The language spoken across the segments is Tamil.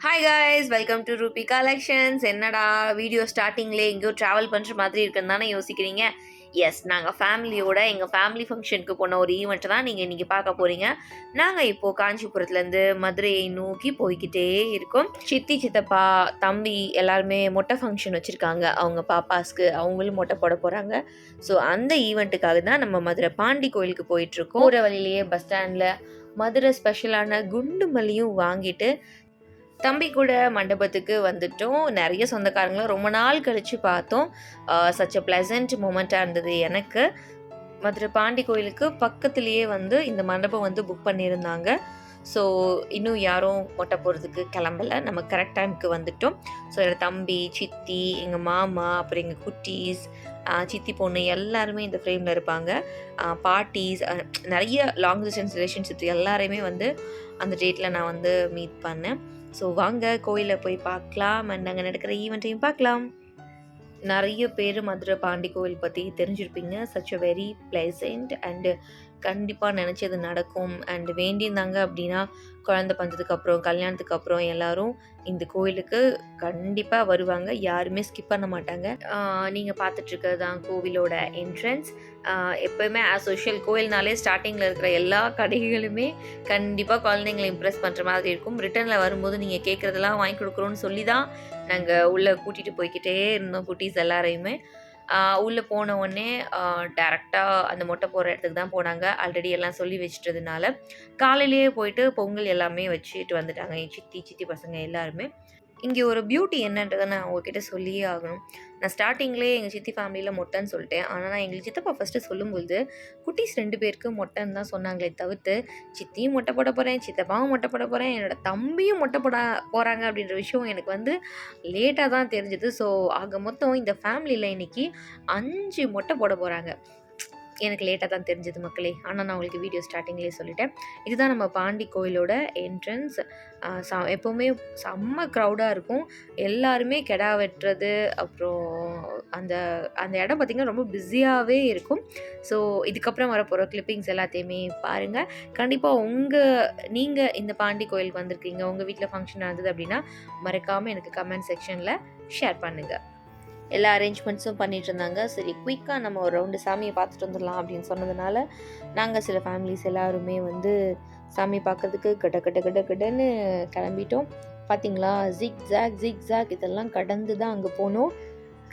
Hi guys welcome to Ruby collections என்னடா வீடியோ ஸ்டார்டிங்லேயே எங்கேயோ ட்ராவல் பண்ணுற மாதிரி இருக்குன்னு தானே யோசிக்கிறீங்க? எஸ் நாங்கள் ஃபேமிலியோட எங்கள் ஃபேமிலி ஃபங்க்ஷனுக்கு போன ஒரு ஈவெண்ட்டை தான் நீங்கள் இன்றைக்கி பார்க்க போகிறீங்க நாங்கள் இப்போது காஞ்சிபுரத்துலேருந்து மதுரையை நோக்கி போய்கிட்டே இருக்கோம். சித்தி சித்தப்பா தம்பி எல்லாருமே மொட்டை ஃபங்க்ஷன் வச்சுருக்காங்க. அவங்க பாப்பாஸ்க்கு அவங்களும் மொட்டை போட போகிறாங்க ஸோ அந்த ஈவெண்ட்டுக்காக தான் நம்ம மதுரை பாண்டி கோயிலுக்கு போயிட்டுருக்கோம் ஒரு வழியிலேயே பஸ் ஸ்டாண்டில் மதுரை ஸ்பெஷலான குண்டு மல்லியும் வாங்கிட்டு தம்பி கூட மண்டபத்துக்கு வந்துட்டோம். நிறைய சொந்தக்காரங்களும் ரொம்ப நாள் கழித்து பார்த்தோம். சச் அ ப்ளசண்ட் மூமெண்ட்டாக இருந்தது எனக்கு. மதுரை பாண்டி கோயிலுக்கு பக்கத்துலேயே வந்து இந்த மண்டபம் வந்து புக் பண்ணியிருந்தாங்க. ஸோ இன்னும் யாரும் மொட்டை போகிறதுக்கு கிளம்பல. நம்ம கரெக்ட் டைமுக்கு வந்துட்டோம். ஸோ எங்கள் தம்பி சித்தி எங்கள் மாமா அப்புறம் எங்கள் குட்டீஸ் சித்தி பொண்ணு எல்லாருமே இந்த ஃப்ரேமில் இருப்பாங்க. பாட்டிஸ் நிறைய லாங் டிஸ்டன்ஸ் ரிலேஷன்ஷிப் எல்லாரையுமே வந்து அந்த டேட்டில் நான் வந்து மீட் பண்ணேன். ஸோ வாங்க கோயிலில் போய் பார்க்கலாம். அண்ட் அங்கே நடக்கிற ஈவெண்ட்டையும் பார்க்கலாம். நிறைய பேர் மதுரை பாண்டி கோவில் பற்றி தெரிஞ்சிருப்பீங்க. Such a very pleasant and கண்டிப்பாக நினச்சது நடக்கும். அண்ட் வேண்டியிருந்தாங்க அப்படின்னா குழந்தை பஞ்சதுக்கு அப்புறம் கல்யாணத்துக்கு அப்புறம் எல்லாரும் இந்த கோயிலுக்கு கண்டிப்பாக வருவாங்க. யாருமே ஸ்கிப் பண்ண மாட்டாங்க. நீங்கள் பார்த்துட்ருக்கிறது தான் கோவிலோட என்ட்ரன்ஸ் எப்போயுமே ஆஸ் சோஷியல் கோயில்னாலே ஸ்டார்டிங்கில் இருக்கிற எல்லா கடைகளுமே கண்டிப்பாக குழந்தைங்களை இம்ப்ரெஸ் பண்ணுற மாதிரி இருக்கும். ரிட்டர்னில் வரும்போது நீங்கள் கேட்குறதெல்லாம் வாங்கி கொடுக்குறோன்னு சொல்லி தான் நாங்கள் உள்ளே கூட்டிகிட்டு போய்கிட்டே இருந்தோம் குட்டீஸ் எல்லாரையுமே. உள்ளே போன உடனே டேரெக்டாக அந்த மொட்டை போகிற இடத்துக்கு தான் போனாங்க. ஆல்ரெடி எல்லாம் சொல்லி வச்சிட்டதுனால காலையிலேயே போயிட்டு பொங்கல் எல்லாமே வச்சுட்டு வந்துட்டாங்க. என் சித்தி சித்தி பசங்க எல்லாருமே. இங்கே ஒரு பியூட்டி என்னன்றதை நான் உங்ககிட்ட சொல்லியே ஆகணும். நான் ஸ்டார்டிங்லேயே எங்கள் சித்தி ஃபேமிலியில் மொட்டைன்னு சொல்லிட்டேன். ஆனால் நான் எங்களுக்கு சித்தப்பா ஃபஸ்ட்டு சொல்லும்போது குட்டீஸ் ரெண்டு பேருக்கு மொட்டைன்னு தான் சொன்னாங்களே தவிர்த்து சித்தியும் மொட்டை போட போகிறேன் சித்தப்பாவும் மொட்டை போட போகிறேன் என்னோட தம்பியும் மொட்டை போட போகிறாங்க அப்படின்ற விஷயம் எனக்கு வந்து லேட்டாக தான் தெரிஞ்சது. ஸோ ஆக மொத்தம் இந்த ஃபேமிலியில் இன்றைக்கி அஞ்சு மொட்டை போட போகிறாங்க எனக்கு லேட்டாக தான் தெரிஞ்சது மக்களே. ஆனால் நான் உங்களுக்கு வீடியோ ஸ்டார்டிங்லேயே சொல்லிட்டேன். இதுதான் நம்ம பாண்டி கோயிலோட என்ட்ரன்ஸ் ச எப்போவுமே செம்ம க்ரௌடாக இருக்கும். எல்லாருமே கெடா வெட்டுறது அப்புறம் அந்த அந்த இடம் பார்த்திங்கன்னா ரொம்ப பிஸியாகவே இருக்கும். ஸோ இதுக்கப்புறம் வரப்போகிற கிளிப்பிங்ஸ் எல்லாத்தையுமே பாருங்கள் கண்டிப்பாக உங்கள் நீங்கள் இந்த பாண்டி கோயிலுக்கு வந்திருக்கீங்க உங்கள் வீட்டில் ஃபங்க்ஷன் நடந்தது அப்படின்னா மறக்காமல் எனக்கு கமெண்ட் செக்ஷனில் ஷேர் பண்ணுங்கள் எல்லா அரேஞ்ச்மெண்ட்ஸும் பண்ணிட்டு இருந்தாங்க சரி குயிக்காக நம்ம ஒரு ரவுண்டு சாமியை பார்த்துட்டு வந்துடலாம் அப்படின்னு சொன்னதுனால நாங்கள் சில ஃபேமிலிஸ் எல்லாருமே வந்து சாமி பார்க்கறதுக்கு கட கட கட கடன்னு கிளம்பிட்டோம். பார்த்தீங்களா ஜிக் ஜாக் ஜிக் ஜாக் இதெல்லாம் கடந்து தான் அங்கே போனோம்.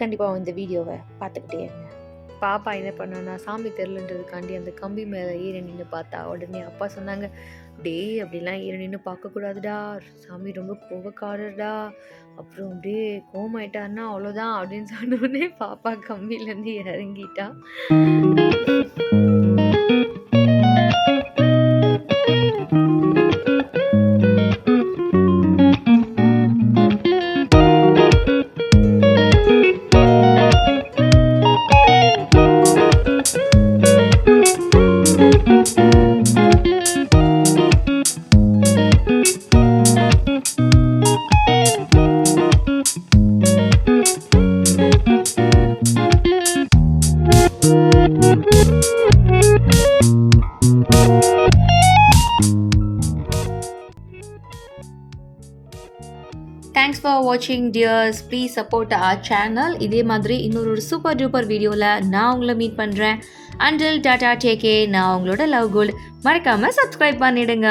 கண்டிப்பாக இந்த வீடியோவை பார்த்துக்கிட்டே இருங்க. பாப்பா என்ன பண்ணனா சாமி தெரிலன்றதுக்காண்டி அந்த கம்பி மேலே ஏறி நின்று பார்த்தா உடனே அப்பா சொன்னாங்க டேய் அப்படிலாம் ஏறி நின்று பார்க்கக்கூடாதுடா சாமி ரொம்ப கோபக்காரர்டா அப்புறம் அப்படியே கோமாயிட்டான்னா அவ்வளோதான் அப்படின்னு சொன்ன உடனே பாப்பா கம்பியிலேருந்து இறங்கிட்டா. தேங்க்ஸ் ஃபார் வாட்சிங் dears please support our channel இதே மாதிரி இன்னொரு ஒரு சூப்பர் டூப்பர் வீடியோவில் நான் உங்களை மீட் பண்ணுறேன் அண்டில் டாடா டேக்கே நான் உங்களோட லவ் கோல்டு மறக்காமல் சப்ஸ்கிரைப் பண்ணிடுங்க.